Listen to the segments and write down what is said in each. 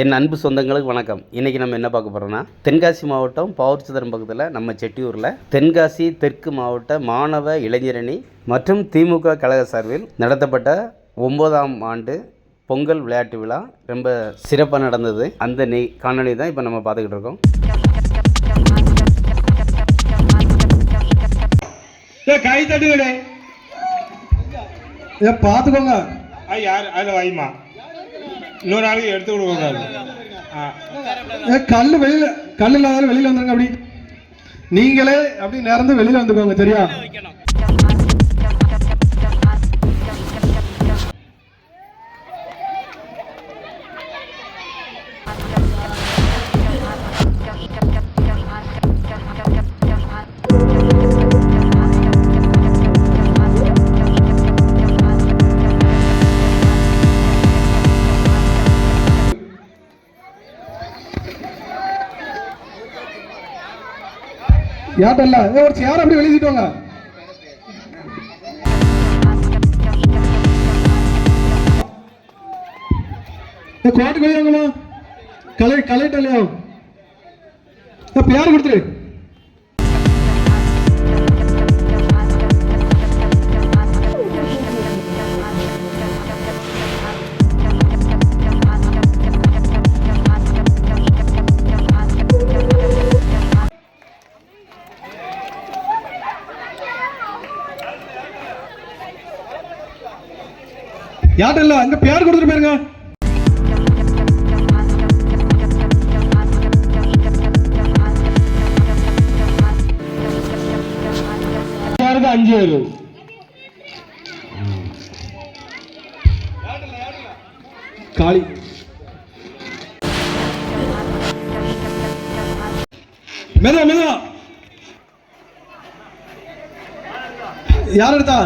என் அன்பு சொந்தங்களுக்கு வணக்கம். இன்றைக்கி நம்ம என்ன பார்க்க போகிறோம்னா தென்காசி மாவட்டம் பவுர்ச்சதரம் பக்கத்தில் நம்ம செட்டியூரில் தென்காசி தெற்கு மாவட்ட மாணவ இளைஞரணி மற்றும் திமுக கழக சார்பில் நடத்தப்பட்ட ஒன்பதாம் ஆண்டு பொங்கல் விளையாட்டு விழா ரொம்ப சிறப்பாக நடந்தது. அந்த நெய் காணொளி தான் இப்போ நம்ம பார்த்துக்கிட்டு இருக்கோம். ஏ கை தட்டுங்கடே. ஏ பார்த்துக்கோங்க. யார்? அதில் வைமா இன்னொரு ஆளுக்கு எடுத்து ஏ கல் வெளியில கல் இல்லாத வெளியில வந்துருங்க அப்படி. நீங்களே அப்படி நிறந்து வெளியில வந்துக்கோங்க சரியா? யாட்டல்ல ஏ ஒரு சேர் அப்படியே வெளியிட்டு வாங்க ஏ கோட்டுக்கு கலை கலைட்டலையோ பேர் கொடுத்துரு. யாட்டல்ல அங்க பேர் கொடுத்துட்டு போயிருங்க. அஞ்சு வரும் காளி. மெதா மெதா யார் எடுத்தா?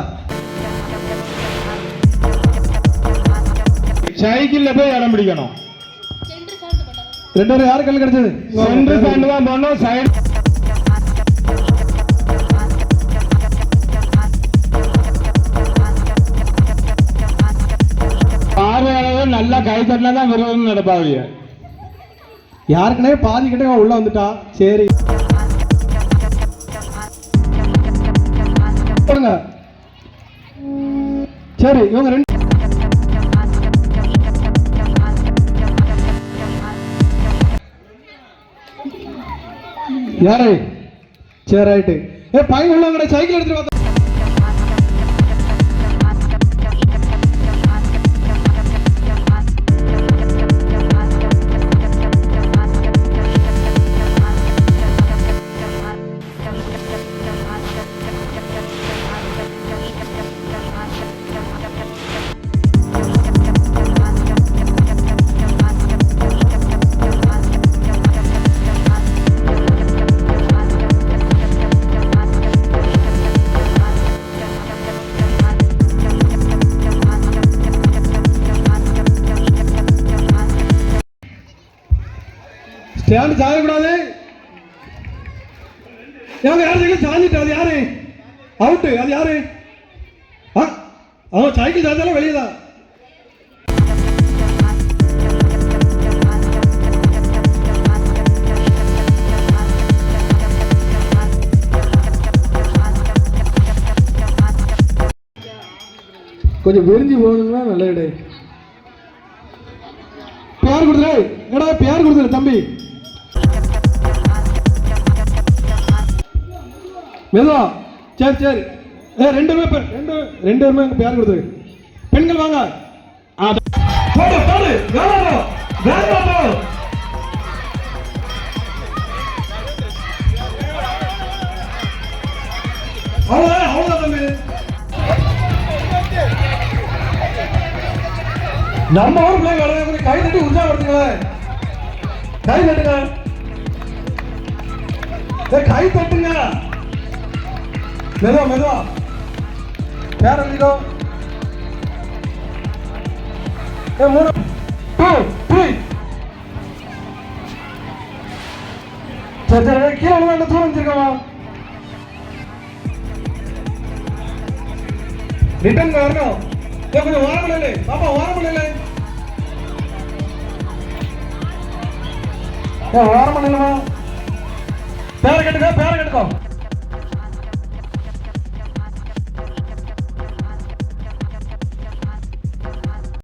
சைக்கிளில் போய் இடம் பிடிக்கணும். ரெண்டு யாரு கல் கிடைச்சது? சென்று சாண்டு தான் போடணும் சைடு பார்வையாளர்கள் நல்லா கை தட்டினா தான் விரோதம் நடப்பாவிய யாருக்குனே பாதி கிட்ட உள்ள வந்துட்டா சரி. சரி இவங்க ரெண்டு யாரு சரி ரைட்டு ஏ பையன் உள்ளவங்க சைக்கிள் எடுத்துட்டு வா சாயக்கூடாது யாரு யார் சைக்கிள் சாஞ்சிட்டு அது யாரு? அவுட்டு அது யாரு? ஆ அவன் சைக்கிள் சாஞ்சாலும் வெளியே தான் கொஞ்சம் விரிஞ்சு போகணும்னா நல்ல இடம் பேர் கொடுத்துரு. எடா பேர் கொடுத்துரு தம்பி. மெதுவா. சரி சரி. ஏ ரெண்டு பேர் பேர் ரெண்டு ரெண்டு பேருமே பேர் கொடுத்துரு. பெண்கள் வாங்க. போடு போடு. வேணாம்? வேணாம்? போ. அவ்வளவுதான் அவ்வளவுதான் தம்பி. நம்ம ஊர் பிள்ளைங்க வர்றாங்க கொஞ்சம் கை தட்டி உற்சாகப்படுத்துங்களேன் கை தட்டுங்க. கை தட்டுங்க. மெதுவா மெதுவா. பேர எழுதிக்கோ ஏ மூணு. Two three. சரி சரி கீழே விழுந்தா தூரம் வச்சிருக்கமா ரிட்டர்ன் வரணும். ஏ கொஞ்சம் ஓரம் இல்லை பாப்பா ஓரம் இல்லை ஏ ஓரமா நில்லுமா? பேரை கட்டுக்கோ பேரை கட்டுக்கோ